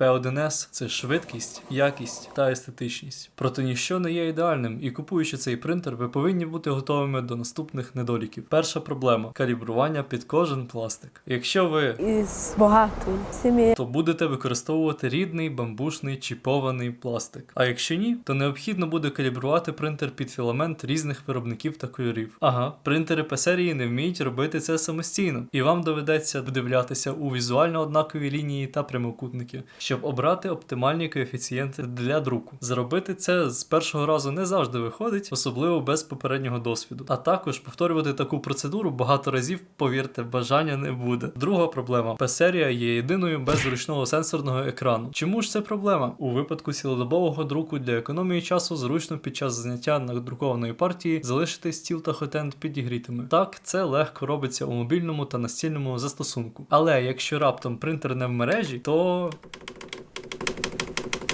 P1S це швидкість, якість та естетичність. Проте ніщо не є ідеальним, і купуючи цей принтер, ви повинні бути готовими до наступних недоліків. Перша проблема калібрування під кожен пластик. Якщо ви із багатої сім'ї. то будете використовувати рідний бамбушний чіпований пластик. А якщо ні, то необхідно буде калібрувати принтер під філамент різних виробників та кольорів. Ага, принтери P-серії не вміють робити це самостійно, і вам доведеться вдивлятися у візуально однакові лінії та прямокутники, щоб обрати оптимальні коефіцієнти для друку. Зробити це з першого разу не завжди виходить, особливо без попереднього досвіду. А також повторювати таку процедуру багато разів, повірте, бажання не буде. Друга проблема: P-серія є єдиною без зручного сенсорного екрану. Чому ж це проблема? У випадку цілодобового друку для економії часу зручно під час зняття надрукованої партії залишити стіл та хотенд підігрітими. Так, це легко робиться у мобільному та настільному застосунку. Але якщо раптом принтер не в мережі, то.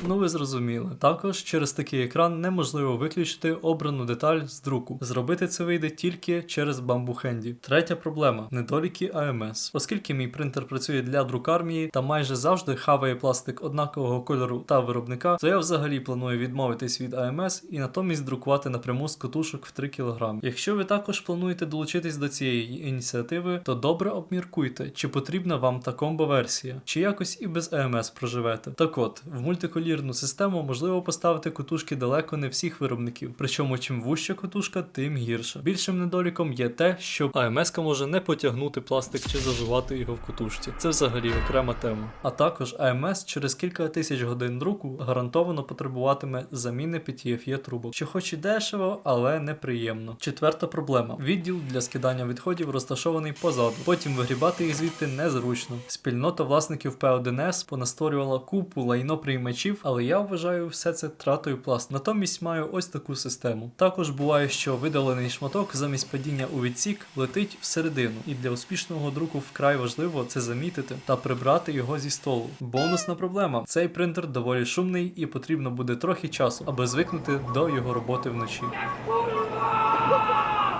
Ну, ви зрозуміли. Також через такий екран неможливо виключити обрану деталь з друку. Зробити це вийде тільки через Handy. Третя проблема недоліки AMS. Оскільки мій принтер працює для друкармії та майже завжди хаває пластик однакового кольору та виробника, то я взагалі планую відмовитись від AMS і натомість друкувати напряму з катушок в 3 кг. Якщо ви також плануєте долучитись до цієї ініціативи, то добре обміркуйте, чи потрібна вам та комбо-версія, чи якось і без AMS проживете. Так от, в мультиколірну систему можливо поставити кутушки далеко не всіх виробників. Причому чим вужча кутушка, тим гірше. Більшим недоліком є те, що AMS може не потягнути пластик чи заживати його в кутушці. Це взагалі окрема тема. А також AMS через кілька тисяч годин друку гарантовано потребуватиме заміни PTFE трубок, що хоч і дешево, але неприємно. Четверта проблема: відділ для скидання відходів розташований позаду. Потім вигрібати їх звідти незручно. Спільнота власників P1S понастворювала купу лайноприймачів, але я вважаю все це тратою пласт. Натомість маю ось таку систему. Також буває, що видалений шматок замість падіння у відсік летить всередину, і для успішного друку вкрай важливо це замітити та прибрати його зі столу. Бонусна проблема: цей принтер доволі шумний і потрібно буде трохи часу, аби звикнути до його роботи вночі.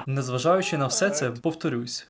Незважаючи на все це, повторюсь,